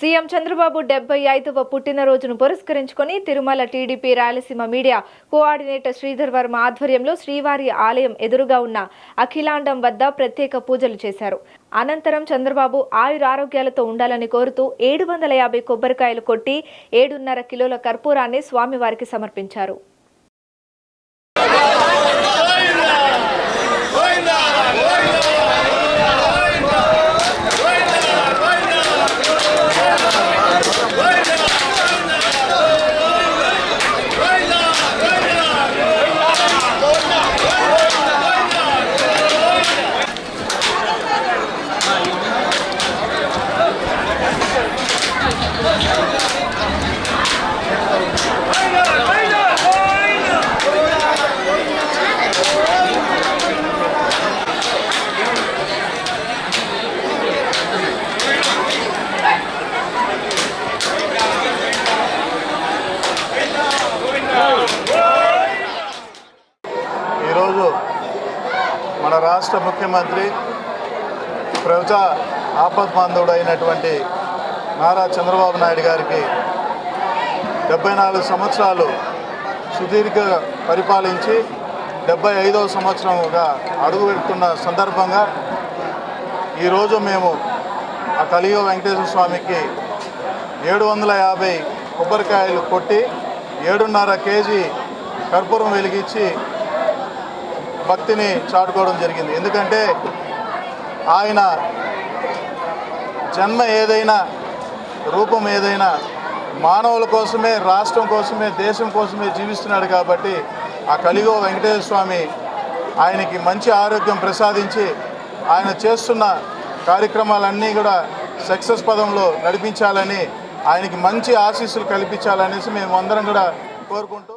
CM Chandrababu డెబ్బై ఐదవ పుట్టినరోజును పురస్కరించుకొని Tirumala TDP Rayalaseema media coordinator Sridhar Varma ఆధ్వర్యంలో శ్రీవారి ఆలయం ఎదురుగా ఉన్న అఖిలాండం వద్ద ప్రత్యేక పూజలు చేశారు. అనంతరం చంద్రబాబు ఆయురారోగ్యాలతో ఉండాలని కోరుతూ ఏడు వందల యాభై కొబ్బరికాయలు కొట్టి ఏడున్నర కిలోల కర్పూరాన్ని స్వామివారికి సమర్పించారు. మన రాష్ట్ర ముఖ్యమంత్రి ప్రజా ఆపద్బాంధవుడు అయినటువంటి నారా చంద్రబాబు నాయుడు గారికి డెబ్బై నాలుగు సంవత్సరాలు సుదీర్ఘ పరిపాలించి డెబ్బై ఐదవ సంవత్సరంగా అడుగు పెడుతున్న సందర్భంగా ఈరోజు మేము ఆ కలియుగ వెంకటేశ్వర స్వామికి ఏడు వందల యాభై కొబ్బరికాయలు కొట్టి ఏడున్నర కేజీ కర్పూరం వెలిగించి భక్తిని చాటుకోవడం జరిగింది. ఎందుకంటే ఆయన జన్మ ఏదైనా రూపం ఏదైనా మానవుల కోసమే రాష్ట్రం కోసమే దేశం కోసమే జీవిస్తున్నాడు కాబట్టి ఆ కలిగో వెంకటేశ్వర స్వామి ఆయనకి మంచి ఆరోగ్యం ప్రసాదించి ఆయన చేస్తున్న కార్యక్రమాలన్నీ కూడా సక్సెస్ పదంలో నడిపించాలని ఆయనకి మంచి ఆశీస్సులు కల్పించాలనేసి మేము అందరం కూడా కోరుకుంటూ